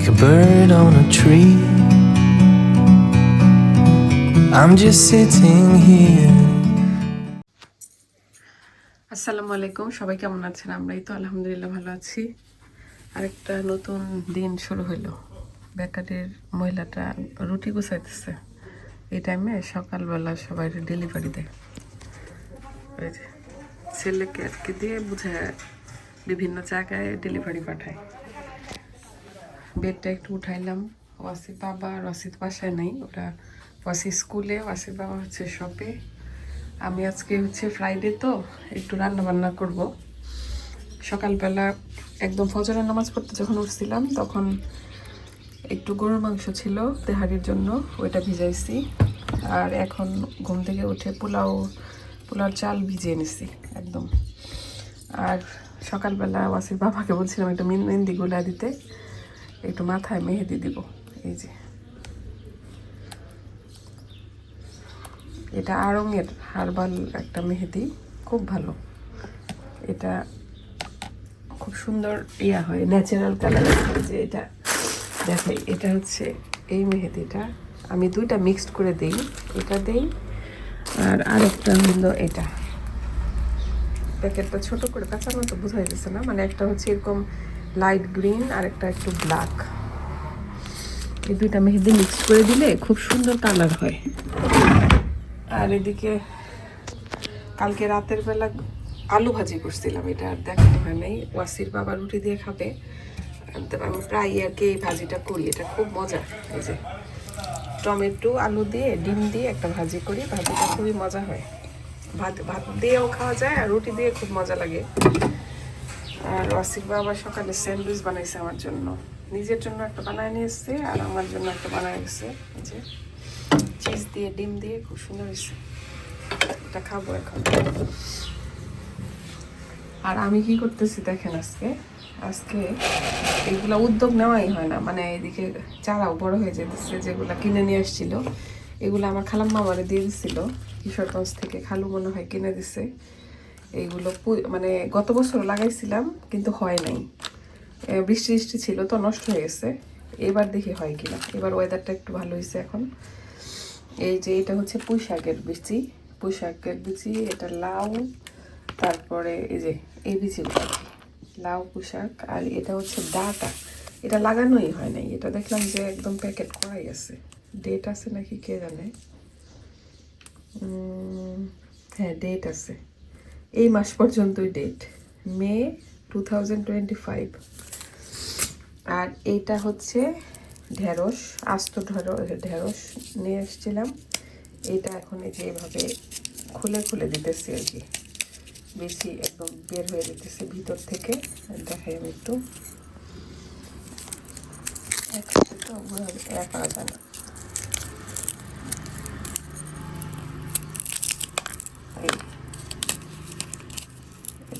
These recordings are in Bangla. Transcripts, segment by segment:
like a bird on a tree. I'm just sitting here. আসসালামু আলাইকুম, সবাই কেমন আছেন? আমরাই তো আলহামদুলিল্লাহ ভালো আছি। আরেকটা নতুন দিন শুরু হইল। বেকারির মহিলাটা রুটি গুছাইতেছে। এই টাইমে সকালবেলা সবাই ডেলিভারি দেয়। ছেলেকে আজকে দিয়ে বুঝায়, বিভিন্ন জায়গায় ডেলিভারি পাঠায়। বেডটা একটু উঠাইলাম। ওয়াসির বাবা ওয়াসির বাসায় নেই, ওরা ওয়াসি স্কুলে ওয়াসির বাবা হচ্ছে শপে আমি আজকে হচ্ছে ফ্রাইডে তো, একটু রান্না বান্না করব। সকালবেলা একদম ফজরের নামাজ পড়তে যখন উঠছিলাম, তখন একটু গরুর মাংস ছিল তেহারির জন্য, ওইটা ভিজাইছি। আর এখন ঘুম থেকে উঠে পোলাও পোলাও চাল ভিজিয়ে নিছি, একদম। আর সকালবেলা ওয়াসির বাবাকে বলছিলাম একটু মেহেন্দি গোলা দিতে। একটু মাথায় মেহেদি দিব। এই যে। এটা আড়ঙের হার্বাল একটা মেহেদি, খুব ভালো। এটা খুব সুন্দর ইয়া হয় ন্যাচারাল কালার যে এটা, দেখাই, এটা হচ্ছে এই মেহেদিটা। আমি দুইটা মিক্সড করে দিই, এটা দেই, আর আরেকটা হলো এটা। প্যাকেটটা ছোট করে কাঁচার মতো বোঝা যাচ্ছে না মানে একটা হচ্ছে এরকম লাইট গ্রিন আর একটা একটু ব্ল্যাক। এই দুইটা মেহেদি মিক্স করে দিলে খুব সুন্দর কালার হয়। আর এদিকে কালকে রাতের বেলা আলু ভাজি করছিলাম, এটা আর দেখানো হয় নাই। ওয়াসির বাবা রুটি দিয়ে খাবে। আমি প্রায় আর কি এই ভাজিটা করি, এটা খুব মজা। এই যে টমেটো, আলু দিয়ে, ডিম দিয়ে একটা ভাজি করি, ভাজিটা খুবই মজা হয়। ভাত ভাত দিয়েও খাওয়া যায় আর রুটি দিয়ে খুব মজা লাগে। আর ওয়াসির বাবা সকালে স্যান্ডউইচ বানাইছে আমার জন্য। নিজের জন্য একটা বানায় নিয়ে এসছে আর আমার জন্য একটা বানায় গেছে। যে চিজ দিয়ে, ডিম দিয়ে খুব সুন্দর হয়েছে। এটা খাব এখন। আর আমি কি করতেছি দেখেন আজকে? আজকে এগুলা উদ্যোগ নেওয়াই হয় না। মানে এদিকে চারাও বড় হয়ে যেতেছে, যেগুলা কিনে নিয়ে আসছিল। এগুলো আমার খালাম্মা আমারে দিয়ে দিছিল। কিশোরগঞ্জ থেকে খালু মনে হয় কিনে দিছে। এইগুলো মানে গত বছর লাগাইছিলাম, কিন্তু হয় নাই। বৃষ্টি বৃষ্টি ছিল তো, নষ্ট হয়ে গেছে। এবার দেখি হয় কিনা। এবার ওয়েদারটা একটু ভালো হয়েছে এখন। এই যে এটা হচ্ছে পুঁই শাকের বিচি। পুঁই শাকের বিচি, এটা লাউ, তারপরে এই যে এই বিচিগুলো। লাউ, পুঁই শাক, আর এটা হচ্ছে ডাটা। এটা লাগানোই হয় নাই। এটা দেখলাম যে একদম প্যাকেট করাই আছে। ডেট আছে নাকি কে জানে? হ্যাঁ ডেট আছে। এই মাস পর্যন্তই ডেট মে টু আর এইটা হচ্ছে ঢেঁড়স, আস্ত ঢেঁড়স নিয়ে এসেছিলাম। এটা এখন এই যে এভাবে খুলে খুলে দিতেছি আর কি। বেশি একদম বের হয়ে যেতেছে ভিতর থেকে। দেখাই আমি একটু। একসাথে তো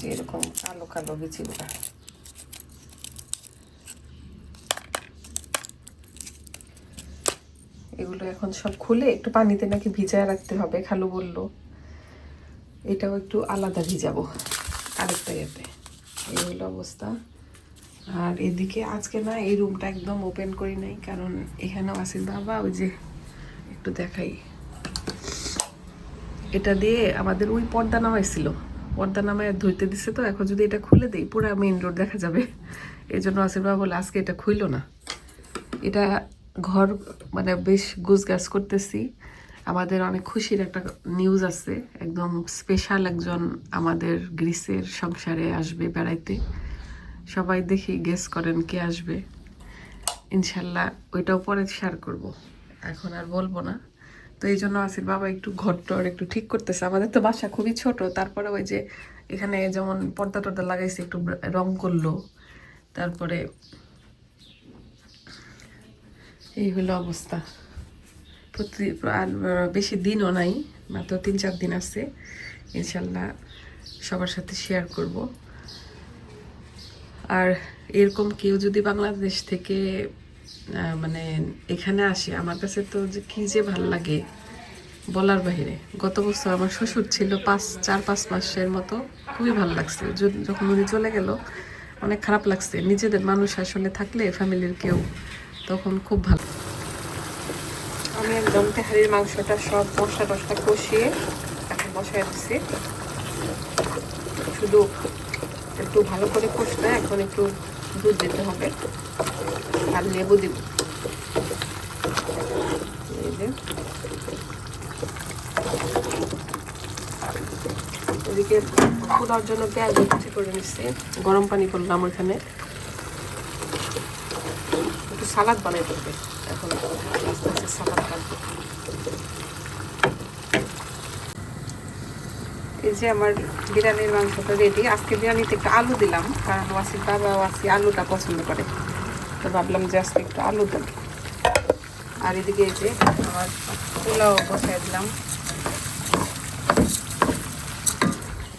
যে এরকম কালো কালো বিচিগুলা। এগুলো এখন সব খুলে একটু পানিতে নাকি ভিজায় রাখতে হবে, খালু বলল। এটাও একটু আলাদা ভিজাবো আরেকটা ইয়েতে। এই হলো অবস্থা। আর এদিকে আজকে না এই রুমটা একদম ওপেন করি নাই, কারণ এখানেও আসিল বাবা, ওই যে একটু দেখাই। এটা দিয়ে আমাদের ওই পর্দা নামাইছিল পর্দা নামায় ধুইতে দিছে তো, এখন যদি এটা খুলে দেই, পুরো মেইন রোড দেখা যাবে। এই জন্য বাবা বলে, আজকে এটা খুইলো না। এটা ঘর মানে বেশ গুছগাছ করতেছি। আমাদের অনেক খুশির একটা নিউজ আছে, একদম স্পেশাল একজন আমাদের গ্রিসের সংসারে আসবে বেড়াইতে। সবাই দেখি গেস করেন কে আসবে। ইনশাল্লাহ ওইটাও পরে শেয়ার করব। এখন আর বলব না। তো এই জন্য আসির বাবা একটু ঘরটর একটু ঠিক করতেছে। আমাদের তো বাসা খুবই ছোট, তারপরে ওই যে এখানে যেমন পর্দা টর্দা লাগাইছে, একটু রং করল। তারপরে এই হলো অবস্থা। প্রতি আর বেশি দিনও নাই, মাত্র তিন চার দিন আছে। ইনশাল্লাহ সবার সাথে শেয়ার করব। আর এরকম কেউ যদি বাংলাদেশ থেকে মানে এখানে আসে, আমার কাছে তো যে কী যে ভালো লাগে বলার বাহিরে। গত বছর আমার শ্বশুর ছিল পাঁচ, চার, পাঁচ মাসের মতো খুবই ভালো লাগছে। যখন উনি চলে গেল, অনেক খারাপ লাগছে। নিজেদের মানুষ আসলে থাকলে ফ্যামিলির কেউ তখন খুব ভালো আমি একদম তেহারির মাংসটা সব মশলা টসলা কষিয়ে এখন বসায় দিচ্ছি শুধু একটু ভালো করে কষলে এখন একটু দুধ দিতে হবে। আর লেবু দিব। এই যে। এদিকে পোলাওর জন্য পেঁয়াজ কুচি করে নিচ্ছি। গরম পানি করলাম ওখানে একটু সালাদ বানাই করবে এখন আস্তে আস্তে সালাদ কাটবো এই যে আমার বিরিয়ানির মাংসটা রেডি আজকে বিরিয়ানিতে একটু আলু দিলাম, কারণ ওয়াসির বাবা ওয়াসি আলুটা পছন্দ করে। তো ভাবলাম যে আজকে একটু আলু দেব। আর এদিকে এই যে আমার পোলাও বসাই দিলাম।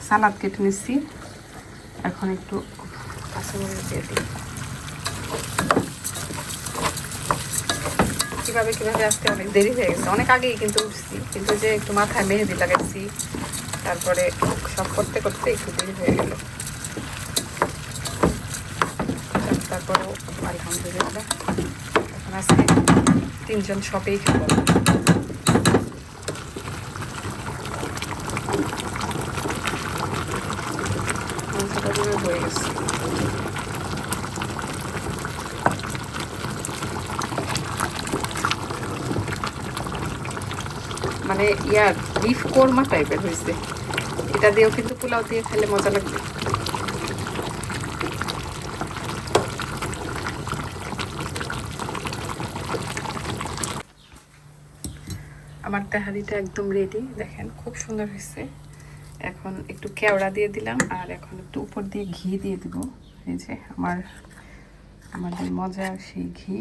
সালাদ কেটে নিচ্ছি। এখন একটু কাঁচামরিচ দিয়ে দিই। কীভাবে কীভাবে আজকে অনেক দেরি হয়ে গেছে। অনেক আগেই কিন্তু উঠছি, কিন্তু যে একটু মাথায় মেহেদি লাগাইছি। তারপরে সব করতে করতে একটু দেরি হয়ে গেল। তারপরেও আলহামদুলিল্লাহ এখন আজকে তিনজন শপেই খাব মাংসটা পুরো হয়ে গেছে মানে ইয়ার বিফ কোরমা টাইপের হয়েছে এটা দিয়েও কিন্তু পোলাও দিয়ে খেলে মজা লাগবে। আমার তেহারিটা একদম রেডি দেখেন খুব সুন্দর হয়েছে এখন একটু কেওড়া দিয়ে দিলাম, আর এখন একটু উপর দিয়ে ঘি দিয়ে দিব। এই যে আমার আমাদের মজার সেই ঘি,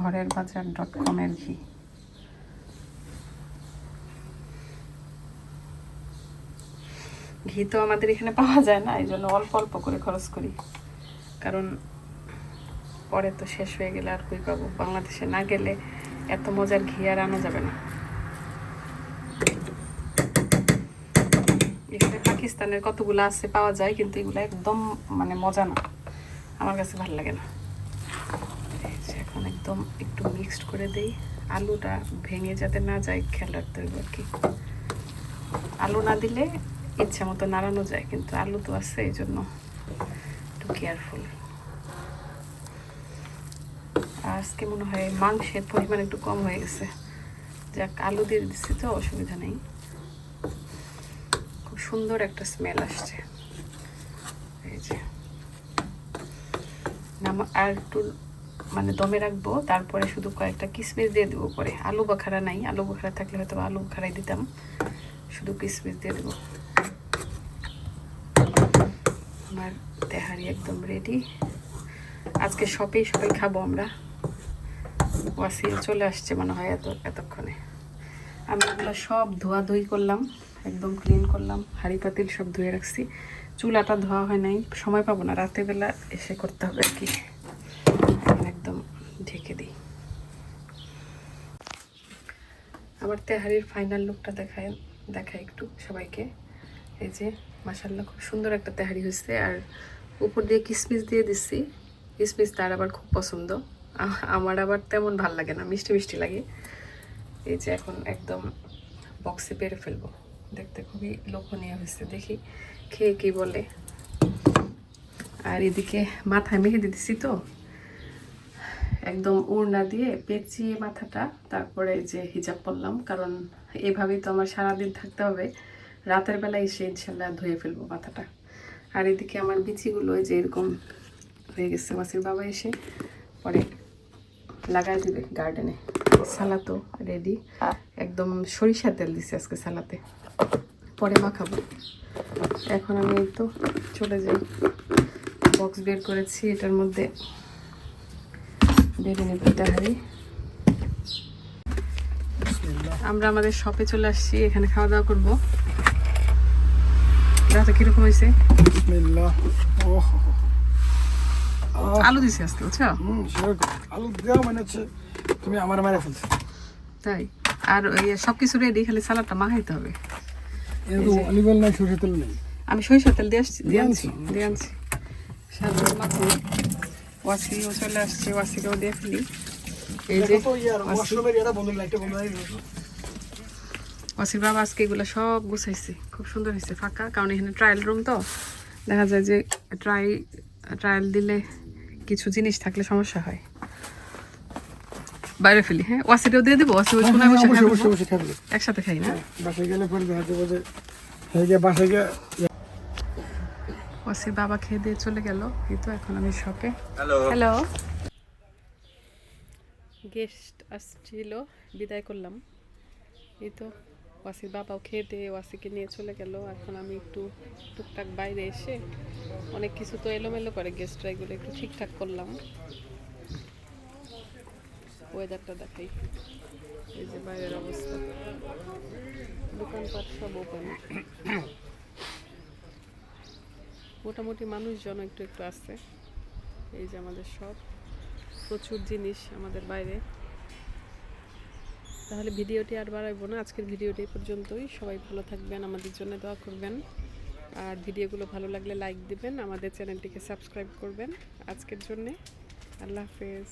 ঘরের বাজার ডট কমের ঘি। ঘি তো আমাদের এখানে পাওয়া যায় না এই জন্য অল্প অল্প করে খরচ করি। কারণ পরে তো শেষ হয়ে গেলে আর কই পাবো? বাংলাদেশে না গেলে এত মজার ঘি আর আনা যাবে না। এখানে পাকিস্তানের কতগুলো আছে পাওয়া যায়, কিন্তু এগুলো একদম মানে মজা না। আমার কাছে ভালো লাগে না। এখন একদম একটু মিক্সড করে দেই। আলুটা ভেঙে যাতে না যায় খেয়াল রাখতে হবে আর কি? আলু না দিলে ইচ্ছা মতো নাড়ানো যায়, কিন্তু আলু তো আছে, এই জন্য একটু কেয়ারফুল আজকে মনে হয় মাংসের পরিমাণ একটু কম হয়ে গেছে। যাক, আলু দিয়ে দিচ্ছি তো, অসুবিধা নেই। খুব সুন্দর একটা স্মেল আসছে। এই যে। আর একটু মানে দমে রাখব, তারপরে শুধু কয়েকটা কিসমিস দিয়ে দেবো পরে। আলু বাখারা নাই, আলু বাখারা থাকলে হয়তো আলু বাখারাই দিতাম। শুধু কিসমিস দিয়ে দেবো। আমার তেহারি একদম রেডি আজকে সবেই সবাই খাব আমরা। ওয়াসিল চলে আসছে মনে হয় এত এতক্ষণে। আমি এগুলো সব ধোয়াধুয়ি করলাম, একদম ক্লিন করলাম। হাঁড়ি পাতিল সব ধুয়ে রাখছি। চুলাটা ধোয়া হয় নাই, সময় পাবো না রাতের বেলা এসে করতে হবে আর কি। একদম ঢেকে দিই। আমার তেহারির ফাইনাল লুকটা দেখায় দেখায় একটু সবাইকে। এই যে মাসাল্লাহ খুব সুন্দর একটা তেহারি হয়েছে আর উপর দিয়ে কিসমিস দিয়ে দিচ্ছি কিসমিস তার আবার খুব পছন্দ। আমার আবার তেমন ভালো লাগে না, মিষ্টি মিষ্টি লাগে। এই যে এখন একদম বক্সে পেরে ফেলব। দেখতে খুবই লোভনীয় হয়েছে দেখি খেয়ে কি বলে। আর এদিকে মাথায় মেহেদি দিছি তো। একদম ওড়না দিয়ে পেঁচিয়ে মাথাটা, তারপরে যে হিজাব পরলাম। কারণ এভাবেই তো আমার সারাদিন থাকতে হবে। রাতের বেলা এসে ইনশাল্লাহ ধুয়ে ফেলব মাথাটা। আর এদিকে আমার বিচিগুলো যে এরকম হয়ে গেছে, মাসির বাবা এসে পরে লাগাই দিবে গার্ডেনে সালাতো রেডি একদম সরিষার তেল দিছে আজকে সালাতে। পরে মাখাবো। এখন আমি তো চলে যাই। বক্স বের করেছি, এটার মধ্যে বেড়ে নেব তেহারি আমরা আমাদের শপে চলে আসছি, এখানে খাওয়া দাওয়া করব। রাতে কীরকম হয়েছে? আলু দিছি আজকে বুঝছ? আলু দেওয়া মানে হচ্ছে তুমি আমার মারে ফেলছো। তাই? আর সব কিছু রেডি খালি সালাডটা মাখাইতে হবে। অলিভ অয়েল নাই সরষের তেল নেই। আমি সরিষার তেল দিয়ে আসছি দিয়ে আনছি দিয়ে আনছি। মাথু ওয়াসিও চলে আসছে ওয়াসিকেও দিয়ে ফেলি। এই যে ওয়াসির বাবা আজকে এগুলো সব গুছাইছে। খুব সুন্দর হয়েছে ফাঁকা কারণ এখানে ট্রায়াল রুম তো। দেখা যায় যে ট্রাই ট্রায়াল দিলে কিছু জিনিস থাকলে সমস্যা হয়। বাইরে ফেলি হ্যাঁ? ওয়াসিটাও দিয়ে দেবো ওয়াসি বসে খাবে। অবশ্যই খাবি একসাথে খাই না? বাসায় গেলে পরে দেখা যাবে যে হয়ে গিয়ে বাসায় গিয়ে ওয়াসির বাবা খেয়ে দিয়ে চলে গেল এই তো এখন আমি শপে হ্যালো গেস্ট আসছিল বিদায় করলাম। এই তো ওয়াসির বাবাও খেয়ে দিয়ে ওয়াসিকে নিয়ে চলে গেল। এখন আমি একটু টুকটাক বাইরে এসে অনেক কিছু তো এলোমেলো করে গেস্টরা এগুলো একটু ঠিকঠাক করলাম। ওয়েদারটা দেখাই। এই যে বাইরের অবস্থা। দোকানপাট সব ওপেন মোটামুটি মানুষজন একটু একটু আছে। এই যে আমাদের সব। প্রচুর জিনিস আমাদের বাইরে। তাহলে ভিডিওটি আর বাড়াইবো না। আজকের ভিডিওটি পর্যন্তই। সবাই ভালো থাকবেন, আমাদের জন্য দোয়া করবেন। আর ভিডিওগুলো ভালো লাগলে লাইক দিবেন, আমাদের চ্যানেলটিকে সাবস্ক্রাইব করবেন। আজকের জন্যে আল্লাহ হাফেজ।